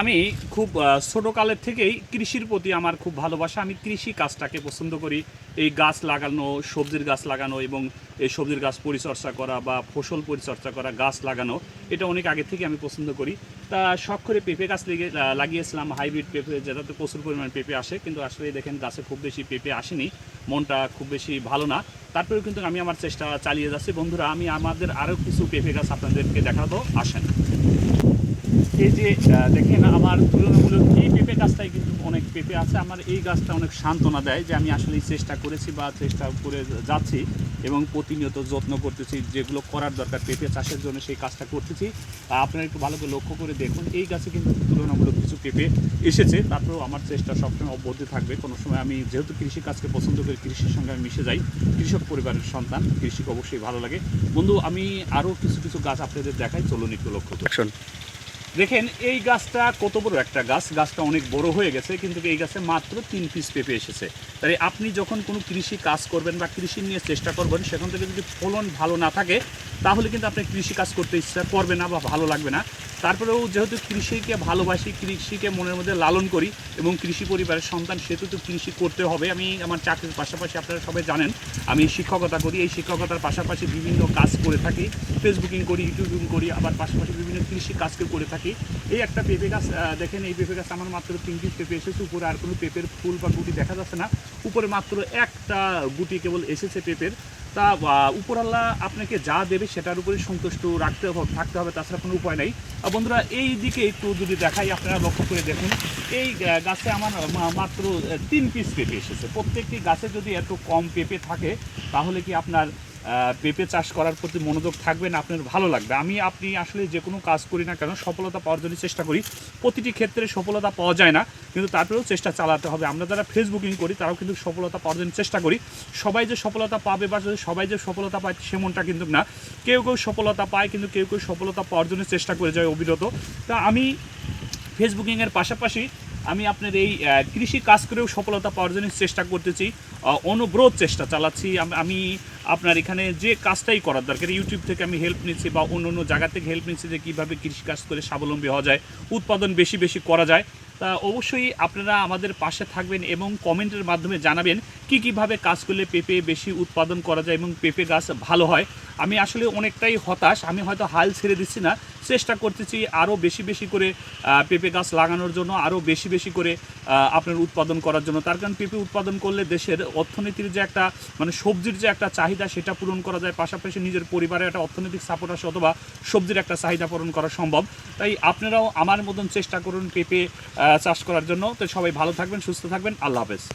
আমি খুব ছোটোকালের থেকেই কৃষির প্রতি আমার খুব ভালোবাসা। আমি কৃষি কাজটাকে পছন্দ করি। এই গাছ লাগানো, সবজির গাছ লাগানো এবং এই সবজির গাছ পরিচর্যা করা বা ফসল পরিচর্যা করা, গাছ লাগানো, এটা অনেক আগে থেকে আমি পছন্দ করি। তা শখ করে পেঁপে গাছ লেগে লাগিয়েছিলাম, হাইব্রিড পেঁপে যেটাতে প্রচুর পরিমাণ পেঁপে আসে। কিন্তু আসলে দেখেন গাছে খুব বেশি পেঁপে আসেনি, মনটা খুব বেশি ভালো না। তারপরেও কিন্তু আমি আমার চেষ্টা চালিয়ে যাচ্ছি। বন্ধুরা, আমি আমাদের আরও কিছু পেঁপে গাছ আপনাদেরকে দেখাবো। আসেন। যে দেখেন আমার তুলনামূলক এই পেঁপে গাছটাই কিন্তু অনেক পেঁপে আছে। আমার এই গাছটা অনেক সান্ত্বনা দেয় যে আমি আসলে চেষ্টা করেছি বা চেষ্টা করে যাচ্ছি এবং প্রতিনিয়ত যত্ন করতেছি, যেগুলো করার দরকার পেঁপে চাষের জন্য সেই কাজটা করতেছি। আপনারা একটু ভালো করে লক্ষ্য করে দেখুন, এই গাছে কিন্তু তুলনামূলক কিছু পেঁপে এসেছে। তারপরেও আমার চেষ্টা সবসময় অব্যাহত থাকবে। কোনো সময় আমি যেহেতু কৃষি কাজকে পছন্দ করি, কৃষির সঙ্গে আমি মিশে যাই, কৃষক পরিবারের সন্তান, কৃষিকে অবশ্যই ভালো লাগে। বন্ধু, আমি আরও কিছু কিছু গাছ আপনাদের দেখাই, চলুন একটু লক্ষ্য করুন দেখেন, এই গাছটা কত বড় একটা গাছ, গাছটা অনেক বড় হয়ে গেছে, কিন্তু এই গাছে মাত্র তিন পিস পেঁপে এসেছে। তাই আপনি যখন কোনো কৃষি কাজ করবেন বা কৃষি নিয়ে চেষ্টা করবেন, সেখান থেকে যদি ফলন ভালো না থাকে, তাহলে কিন্তু আপনি কৃষি কাজ করতে ইচ্ছা করবে না বা ভালো লাগবে না। তারপরেও যেহেতু কৃষিকে ভালোবাসি, কৃষিকে মনের মধ্যে লালন করি এবং কৃষি পরিবারের সন্তান, সেহেতু তো কৃষি করতে হবে। আমি আমার চাকরির পাশাপাশি আপনারা সবাই জানেন, আমি শিক্ষকতা করি। এই শিক্ষকতার পাশাপাশি বিভিন্ন কাজ করে থাকি। ফেসবুকিং করি ইউটিউবিং করি, আবার পাশাপাশি বিভিন্ন কৃষি কাজকে করে থাকি। এই একটা পেঁপে গাছ দেখেন এই পেঁপে গাছ আমার মাত্র তিন পিস পেঁপে এসেছে। উপরে আর কোনো পেঁপের ফুল বা গুটি দেখা যাচ্ছে না। উপরে মাত্র একটা গুটি কেবল এসেছে পেঁপের। তা আহ, উপরওয়ালা আপনাকে যা দেবে সেটার উপরে সন্তুষ্ট রাখতে হবে থাকতে হবে তাছাড়া কোনো উপায় নাই। বন্ধুরা এই দিকে একটু যদি দেখাই আপনারা লক্ষ্য করে দেখুন এই গাছে আমার মাত্র তিন পিস পেঁপে এসেছে। প্রত্যেকটি গাছে যদি এত কম পেঁপে থাকে তাহলে কি আপনার পেঁপে চাষ করার প্রতি মনোযোগ থাকবে না, আপনার ভালো লাগবে। আমি, আপনি আসলে যে কোনো কাজ করি না কেন, সফলতা পাওয়ার জন্য চেষ্টা করি। প্রতিটি ক্ষেত্রে সফলতা পাওয়া যায় না, কিন্তু তারপরেও চেষ্টা চালাতে হবে। আমরা যারা ফেসবুকিং করি, তারাও কিন্তু সফলতা পাওয়ার জন্য চেষ্টা করি। সবাই যে সফলতা পাবে বা সবাই যে সফলতা পায়, সেমনটা কিন্তু না। কেউ কেউ সফলতা পায়, কিন্তু কেউ কেউ সফলতা পাওয়ার জন্য চেষ্টা করে যায় অবিরত। তা আমি ফেসবুকিংয়ের পাশাপাশি আমি আপনার এই কৃষি কাজ করেও সফলতা পাওয়ার জন্য চেষ্টা করতেছি অনবরত চেষ্টা চালাচ্ছি। আমি আপনার এখানে যে কাজটাই করার দরকার ইউটিউব থেকে আমি হেল্প নিচ্ছি বা অন্য অন্য জায়গা থেকে হেল্প নিচ্ছি যে কীভাবে কৃষিকাজ করে স্বাবলম্বী হওয়া যায়, উৎপাদন বেশি বেশি করা যায়। তা অবশ্যই আপনারা আমাদের পাশে থাকবেন এবং কমেন্টের মাধ্যমে জানাবেন কি কীভাবে কাজ করলে পেঁপে বেশি উৎপাদন করা যায় এবং পেঁপে গাছ ভালো হয়। আমি আসলে অনেকটাই হতাশ, আমি হয়তো হাল ছেড়ে দিচ্ছি না চেষ্টা করতেছি আরও বেশি বেশি করে পেঁপে গাছ লাগানোর জন্য আরও বেশি বেশি করে আপনার উৎপাদন করার জন্য। তার কারণ পেঁপে উৎপাদন করলে দেশের অর্থনীতির যে একটা মানে সবজির যে একটা চাহিদা সেটা পূরণ করা যায়, পাশাপাশি নিজের পরিবারে একটা অর্থনৈতিক সাপোর্ট আসে অথবা সবজির একটা চাহিদা পূরণ করা সম্ভব। তাই আপনারাও আমার মতন চেষ্টা করুন পেঁপে চাষ করার জন্য। তো সবাই ভালো থাকবেন, সুস্থ থাকবেন। আল্লাহ হাফেজ।